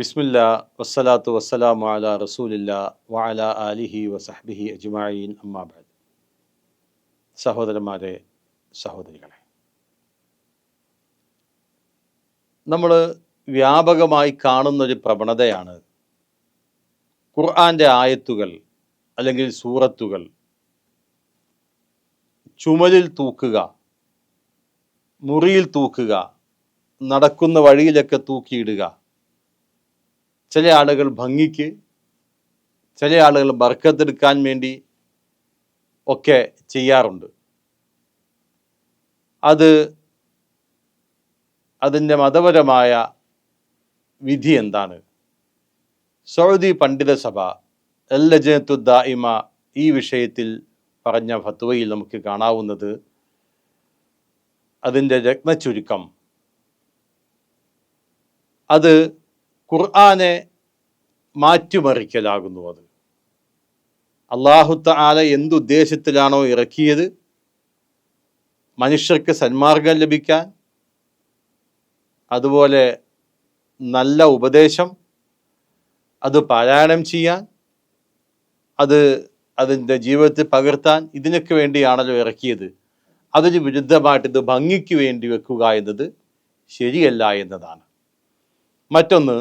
ബിസ്മില്ല വസ്സലാത്തു വസ്സലാമു അല റസൂലില്ല വഅല ആലിഹി വസഹ്ബിഹി അജ്മായീൻ അമ്മാബാദ് സഹോദരന്മാരെ സഹോദരികളെ നമ്മൾ വ്യാപകമായി കാണുന്നൊരു പ്രവണതയാണ് ഖുർആന്റെ ആയത്തുകൾ അല്ലെങ്കിൽ സൂറത്തുകൾ ചുമലിൽ തൂക്കുക മുറിയിൽ തൂക്കുക നടക്കുന്ന വഴിയിലൊക്കെ തൂക്കിയിടുക ചില ആളുകൾ ഭംഗിക്ക് ചില ആളുകൾ ബർക്കത്തെടുക്കാൻ വേണ്ടി ഒക്കെ ചെയ്യാറുണ്ട്. അത് അതിന്റെ മതപരമായ വിധി എന്താണ്? സൗദി പണ്ഡിത സഭ എല്ലജനത്തു ദായിമ ഈ വിഷയത്തിൽ പറഞ്ഞ ഫത്വയിൽ നമുക്ക് കാണാവുന്നത് അതിന്റെ രത്നചുരുക്കം അത് ഖുർആനെ മാറ്റിമറിക്കലാകുന്നു അത്. അള്ളാഹുത്ത ആല എന്തുദ്ദേശത്തിലാണോ ഇറക്കിയത്? മനുഷ്യർക്ക് സന്മാർഗം ലഭിക്കാൻ അതുപോലെ നല്ല ഉപദേശം അത് പാരായണം ചെയ്യാൻ അത് അതിന്റെ ജീവിതത്തിൽ പകർത്താൻ ഇതിനൊക്കെ വേണ്ടിയാണല്ലോ ഇറക്കിയത്. അതിന് വിരുദ്ധമായിട്ട് ഇത് ഭംഗിക്ക് വേണ്ടി വെക്കുക എന്നത് ശരിയല്ല എന്നതാണ്. മറ്റൊന്ന്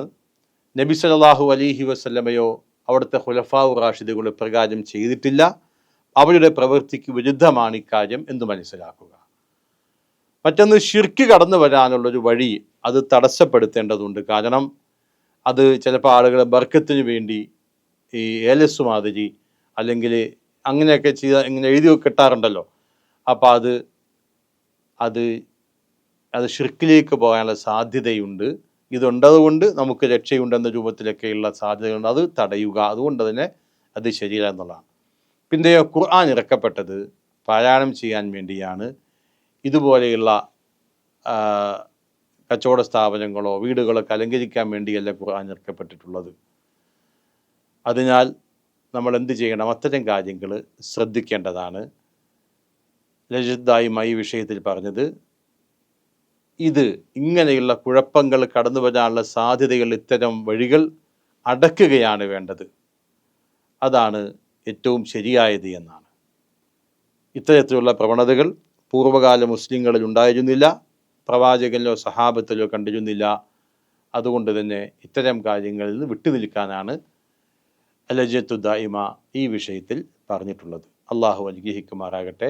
നബി സലാഹു അലിഹി വസ്ല്ലമയോ അവിടുത്തെ ഹുലഫാവു റാഷിദുകൾ പ്രകാരം ചെയ്തിട്ടില്ല. അവരുടെ പ്രവൃത്തിക്ക് വിരുദ്ധമാണ് ഇക്കാര്യം എന്ന് മനസ്സിലാക്കുക. മറ്റൊന്ന് ഷിർക്ക് കടന്നു വരാനുള്ളൊരു വഴി അത് തടസ്സപ്പെടുത്തേണ്ടതുണ്ട്. കാരണം അത് ചിലപ്പോൾ ആളുകൾ ബർക്കത്തിന് വേണ്ടി ഈ ഏലസ് മാതിരി അല്ലെങ്കിൽ അങ്ങനെയൊക്കെ ചെയ്ത ഇങ്ങനെ എഴുതി കിട്ടാറുണ്ടല്ലോ. അപ്പോൾ അത് അത് അത് ഷിർക്കിലേക്ക് പോകാനുള്ള സാധ്യതയുണ്ട്. ഇതുണ്ടതുകൊണ്ട് നമുക്ക് രക്ഷയുണ്ടെന്ന രൂപത്തിലൊക്കെയുള്ള സാധ്യതകളുണ്ട്. അത് തടയുക അതുകൊണ്ട് തന്നെ അത് ശരിയല്ല എന്നുള്ളതാണ്. പിന്നെ ഖുർആൻ ഇറക്കപ്പെട്ടത് പാരായണം ചെയ്യാൻ വേണ്ടിയാണ്. ഇതുപോലെയുള്ള കച്ചവട സ്ഥാപനങ്ങളോ വീടുകളൊക്കെ അലങ്കരിക്കാൻ വേണ്ടിയല്ല ഖുർആൻ ഇറക്കപ്പെട്ടിട്ടുള്ളത്. അതിനാൽ നമ്മൾ എന്ത് ചെയ്യണം? അത്തരം കാര്യങ്ങൾ ശ്രദ്ധിക്കേണ്ടതാണ്. രജിതായും ഈ വിഷയത്തിൽ പറഞ്ഞത് ഇത് ഇങ്ങനെയുള്ള കുഴപ്പങ്ങൾ കടന്നു വരാനുള്ള സാധ്യതകൾ ഇത്തരം വഴികൾ അടക്കുകയാണ് വേണ്ടത്. അതാണ് ഏറ്റവും ശരിയായത് എന്നാണ്. ഇത്തരത്തിലുള്ള പ്രവണതകൾ പൂർവകാല മുസ്ലിങ്ങളിൽ ഉണ്ടായിരുന്നില്ല പ്രവാചകനിലോ സഹാബത്തിലോ കണ്ടിരുന്നില്ല. അതുകൊണ്ട് തന്നെ ഇത്തരം കാര്യങ്ങളിൽ നിന്ന് വിട്ടുനിൽക്കാനാണ് അലജത്തു ദായിമ ഈ വിഷയത്തിൽ പറഞ്ഞിട്ടുള്ളത്. അള്ളാഹു അനുഗ്രഹിക്കുമാറാകട്ടെ.